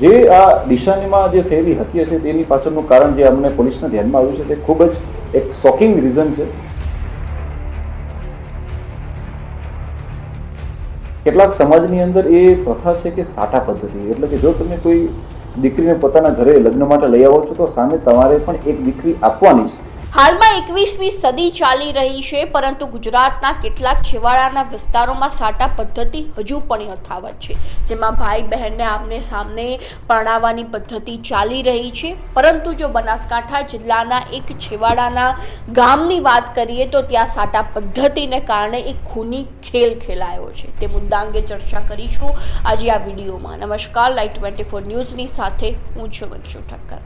જે આ દિશાનીમાં જે થયેલી હત્યા છે, તેની પાછળનું કારણ જે અમને પોલીસના ધ્યાનમાં આવ્યું છે, તે ખૂબ જ એક શોકિંગ રીઝન છે. કેટલાક સમાજની અંદર એ પ્રથા છે કે સાટા પદ્ધતિ, એટલે કે જો તમે કોઈ દીકરીને પોતાના ઘરે લગ્ન માટે લઈ આવો છો, તો સામે તમારે પણ એક દીકરી આપવાની છે હાલમાં એકવીસમી સદી ચાલી રહી છે, પરંતુ ગુજરાતના કેટલાક છેવાડાના વિસ્તારોમાં સાટા પદ્ધતિ હજુ પણ યથાવત છે, જેમાં ભાઈ બહેનને આમને સામને પરણાવવાની પદ્ધતિ ચાલી રહી છે. પરંતુ જો બનાસકાંઠા જિલ્લાના એક છેવાડાના ગામની વાત કરીએ તો ત્યાં સાટા પદ્ધતિને કારણે એક ખૂની ખેલ ખેલાયો છે. તે મુદ્દા અંગે ચર્ચા કરીશું આજે આ વિડીયોમાં. નમસ્કાર લાઈટ ટ્વેન્ટી ફોર ન્યૂઝની સાથે હું છું મક્ષુ ઠક્કર.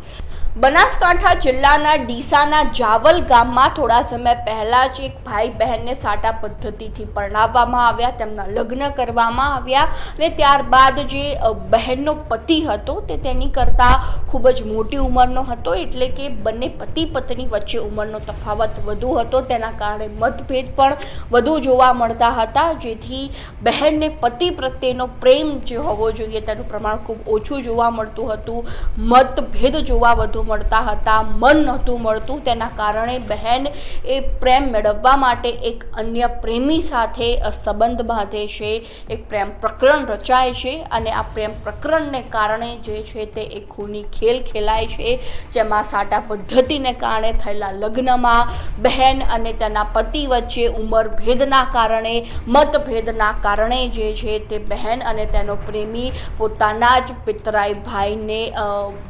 બનાસકાંઠા જિલ્લાના ડીસાના જાવલ ગામમાં થોડા સમય પહેલાં જ એક ભાઈ બહેનને સાટા પદ્ધતિથી પરણાવવામાં આવ્યા, તેમના લગ્ન કરવામાં આવ્યા અને ત્યારબાદ જે બહેનનો પતિ હતો તે તેની કરતાં ખૂબ જ મોટી ઉંમરનો હતો, એટલે કે બંને પતિ પત્ની વચ્ચે ઉંમરનો તફાવત વધુ હતો, તેના કારણે મતભેદ પણ વધુ જોવા મળતા હતા, જેથી બહેનને પતિ પ્રત્યેનો પ્રેમ જે હોવો જોઈએ તેનું પ્રમાણ ખૂબ ઓછું જોવા મળતું હતું, મતભેદ જોવા વધુ મળતા હતા, મન નહોતું મળતું, તેના કારણે બહેન એ પ્રેમ મેળવવા માટે એક અન્ય પ્રેમી સાથે સંબંધ બાંધે છે, એક પ્રેમ પ્રકરણ રચાય છે અને આ પ્રેમ પ્રકરણને કારણે જે છે તે એક ખૂની ખેલ ખેલાય છે, જેમાં સાટા પદ્ધતિને કારણે થયેલા લગ્નમાં બહેન અને તેના પતિ વચ્ચે ઉંમર ભેદના કારણે, મતભેદના કારણે જે છે તે બહેન અને તેનો પ્રેમી પોતાના જ પિતરાઈ ભાઈને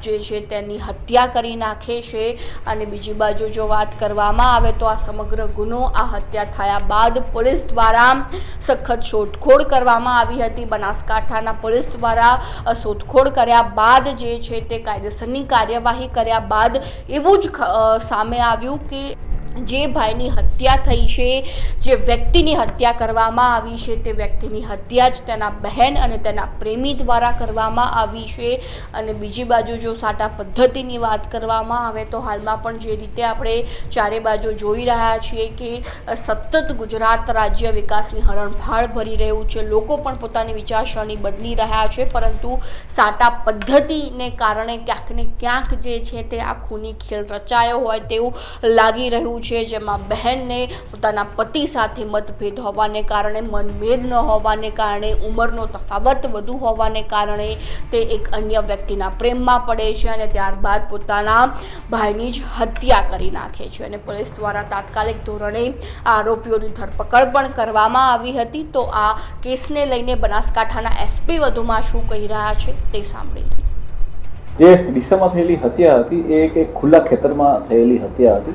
જે છે તેની હત્યા કરી નાખે છે અને બીજી બાજુ જો વાત કરવામાં આવે તો આ સમગ્ર ગુનો, આ હત્યા થયા બાદ પોલીસ દ્વારા સખત શોધખોળ કરવામાં આવી હતી. બનાસકાંઠાના પોલીસ દ્વારા શોધખોળ કર્યા બાદ જે છે તે કાયદેસરની કાર્યવાહી કર્યા બાદ એવું જ સામે આવ્યું કે જે ભાઈની હત્યા થઈ છે, જે વ્યક્તિની હત્યા કરવામાં આવી છે, તે વ્યક્તિની હત્યા જ તેના બહેન અને તેના પ્રેમી દ્વારા કરવામાં આવી છે. અને બીજી બાજુ જો સાટા પદ્ધતિની વાત કરવામાં આવે તો હાલમાં પણ જે રીતે આપણે ચારે બાજુ જોઈ રહ્યા છીએ કે સતત ગુજરાત રાજ્ય વિકાસની હરણફાળ ભરી રહ્યું છે. લોકો પણ પોતાની વિચારસરણી બદલી રહ્યા છે, પરંતુ સાટા પદ્ધતિને કારણે ક્યાંક ને ક્યાંક જે છે તે આ ખૂની ખેલ રચાયો હોય તેવું લાગી રહ્યું છે, જેમાં બહેનને પોતાના પતિ સાથે મતભેદ હોવાને કારણે મનભેદ ન હોવાને કારણે, ઉંમરનો તફાવત વધુ હોવાને કારણે તે એક અન્ય વ્યક્તિના પ્રેમમાં પડે છે અને ત્યારબાદ પોતાના ભાઈની જ હત્યા કરી નાખે છે. અને પોલીસ દ્વારા તાત્કાલિક ધોરણે આરોપીઓની ધરપકડ પણ કરવામાં આવી હતી. તો આ કેસને લઈને બનાસકાંઠાના એસપી વધુમાં શું કહી રહ્યા છે તે સાંભળી લઈએ જે ડીસામાં થયેલી હત્યા હતી, એ એક ખુલ્લા ખેતરમાં થયેલી હત્યા હતી.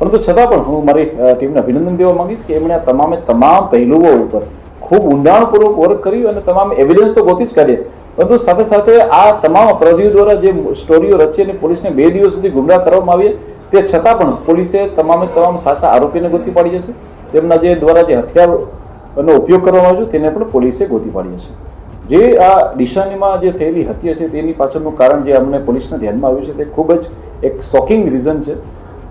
પરંતુ છતાં પણ હું મારી ટીમને અભિનંદન દેવા માંગીશ કે એમણે આ તમામે તમામ પહેલુઓ ઉપર ખૂબ ઊંડાણપૂર્વક વર્ક કર્યું અને તમામ એવિડન્સ તો ગોતી જ કાઢીએ પરંતુ સાથે સાથે આ તમામ અપરાધીઓ દ્વારા જે સ્ટોરીઓ રચી અને પોલીસને બે દિવસ સુધી ગુમરાહ કરવામાં આવી તે છતાં પણ પોલીસે તમામે તમામ સાચા આરોપીને ગોતી પાડી છે. તેમના જે દ્વારા જે હથિયારનો ઉપયોગ કરવામાં આવ્યો છે, તેને પણ પોલીસે ગોતી પાડી છે. જે આ દિશાનીમાં જે થયેલી હત્યા છે, તેની પાછળનું કારણ જે અમને પોલીસના ધ્યાનમાં આવ્યું છે, તે ખૂબ જ એક શોકિંગ રીઝન છે.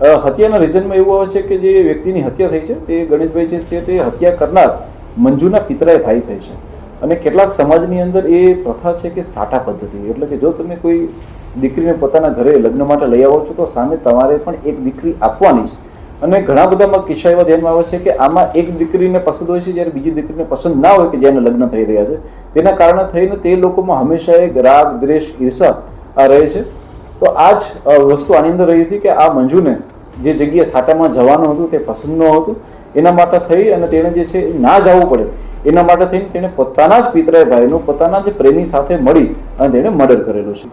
હત્યાના રીઝનમાં એવું આવે છે કે જે વ્યક્તિની હત્યા થઈ છે, તે ગણેશભાઈ જે છે તે હત્યા કરનાર મંજુના પિતરાય ભાઈ થઈ છે. અને કેટલાક સમાજની અંદર એ પ્રથા છે કે સાટા પદ્ધતિ. એટલે કે જો તમે કોઈ દીકરીને પોતાના ઘરે લગ્ન માટે લઈ આવો છો, તો સામે તમારે પણ એક દીકરી આપવાની છે. અને ઘણા બધામાં કિસ્સા એવા ધ્યાનમાં આવે છે કે આમાં એક દીકરીને પસંદ હોય છે, જ્યારે બીજી દીકરીને પસંદ ના હોય કે જેને લગ્ન થઈ રહ્યા છે. તેના કારણે થઈને તે લોકોમાં હંમેશા એક રાગ, દ્વેષ, ઈર્ષા આ રહે છે. તો આ જ વસ્તુ આની અંદર રહી હતી કે આ મંજુને જે જગ્યાએ સાટામાં જવાનું હતું તે પસંદ ન હતું એના માટે થઈ અને તેણે જે છે ના જવું પડે. એના માટે થઈને તેણે પોતાના જ પિતરાય ભાઈનું, પોતાના જ પ્રેમી સાથે મળી અને તેણે મર્ડર કરેલું છે.